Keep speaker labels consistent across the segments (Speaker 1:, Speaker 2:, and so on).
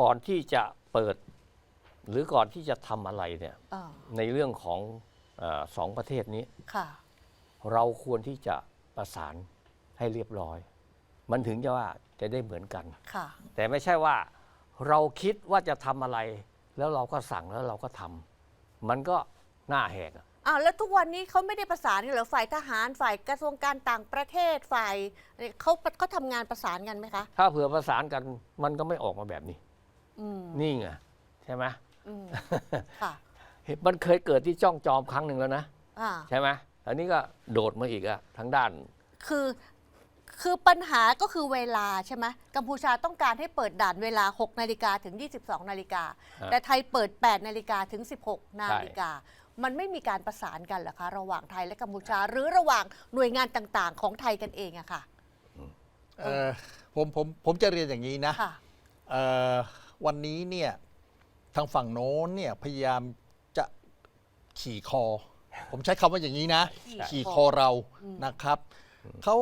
Speaker 1: ก่อนที่จะเปิด หรือก่อนที่จะทำอะไรเนี่ย
Speaker 2: อ่า
Speaker 1: ในเรื่องของเออสองประเทศนี้
Speaker 2: ค่ะ
Speaker 1: เราควรที่จะประสานให้เรียบร้อย มันถึงจะว่าจะได้เหมือนกัน
Speaker 2: ค่ะ
Speaker 1: แต่ไม่ใช่ว่าเราคิดว่าจะทำอะไร แล้วเราก็สั่งแล้วเราก็ทำมันก็หน้าแหกอะ
Speaker 2: อ้าวแล้วทุกวันนี้เขาไม่ได้ประสานกันเหรอฝ่ายทหารฝ่ายกระทรวงการต่างประเทศฝ่ายอะไรเขาเขาทำงานประสานกันไหมคะ
Speaker 1: ถ้าเผื่อประสานกันมันก็ไม่ออกมาแบบนี้
Speaker 2: อืม
Speaker 1: นี่ไงใช่ไหม
Speaker 2: อืมค่ะ
Speaker 1: มันเคยเกิดที่จ้องจอมครั้งหนึ่งแล้วนะ
Speaker 2: อ่า
Speaker 1: ใช่ไหมอันนี้ก็โดดมาอีกอะทางด้าน
Speaker 2: คือคือปัญหาก็คือเวลาใช่ไหมกัมพูชาต้องการให้เปิดด่านเวลา 6 นาฬิกาถึง 22 นาฬิกา
Speaker 1: ฮะ
Speaker 2: แต่ไทยเปิด 8 นาฬิกาถึง 16 นาฬิกา มันไม่มีการประสานกันเหรอคะ ระหว่างไทยและกัมพูชา หรือระหว่างหน่วยงานต่างๆ ของไทยกันเองอะค่ะ
Speaker 3: เอ่อผมผมผมจะเรียนอย่างนี้นะ
Speaker 2: ค่ะ
Speaker 3: เอ่อ วันนี้เนี่ยทางฝั่งโน้นเนี่ยพยายามจะขี่คอ ผมใช้คำว่าอย่างนี้นะ
Speaker 2: ขี่
Speaker 3: ขี่
Speaker 2: คอ
Speaker 3: คอเรา
Speaker 2: อืม
Speaker 3: นะครับเขา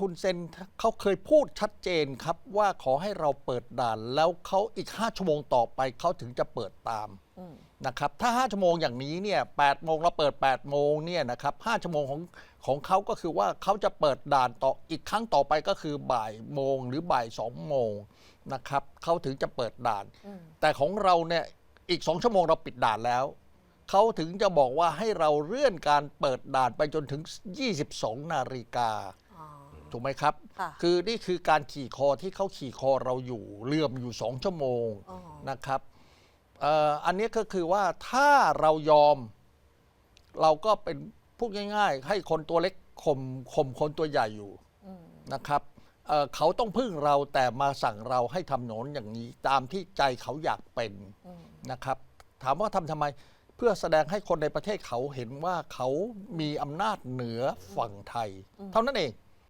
Speaker 3: คุณเซนเขาเคยพูดชัดเจนครับว่าขอให้เราเปิดด่าน แล้วเขาอีก 5 ชั่วโมงต่อไปเขาถึงจะเปิดตาม
Speaker 2: อืม
Speaker 3: นะครับถ้า 5 ชั่วโมงอย่างนี้เนี่ย8โมงเราเปิด 8 โมงเนี่ยนะครับ5ชั่วโมงของของเขาก็คือว่าเขาจะเปิดด่านต่ออีกครั้งต่อไปก็คือบ่ายโมงหรือบ่าย2โมงนะครับเขาถึงจะเปิดด่าน
Speaker 2: อืม
Speaker 3: แต่ของเราเนี่ยอีก 2 ชั่วโมงเราปิดด่านแล้วเขาถึงจะบอกว่าให้เราเลื่อนการเปิดด่านไปจนถึง 22 นาฬิกา
Speaker 2: อ๋อ
Speaker 3: ถูกไหมครับ
Speaker 2: ค่ะ
Speaker 3: คือนี่คือการขี่คอที่เขาขี่คอเราอยู่เลื่อมอยู่2ชั่วโมง
Speaker 2: อ๋อ
Speaker 3: นะครับเอ่ออันนี้ก็คือว่าถ้าเรายอม เราก็เป็นพูดง่าย ๆ ให้คนตัวเล็กข่มข่มคนตัวใหญ่อยู่
Speaker 2: อืม
Speaker 3: นะครับเอ่อเขาต้องพึ่งเราแต่มาสั่งเราให้ทำโหนนอย่างนี้ ตามที่ใจเขาอยากเป็น
Speaker 2: อืม
Speaker 3: นะครับ ถามว่าทำทำไมเพื่อแสดงให้คนในประเทศเขาเห็นว่าเขามีอำนาจเหนือฝั่งไทย เท่านั้นเอง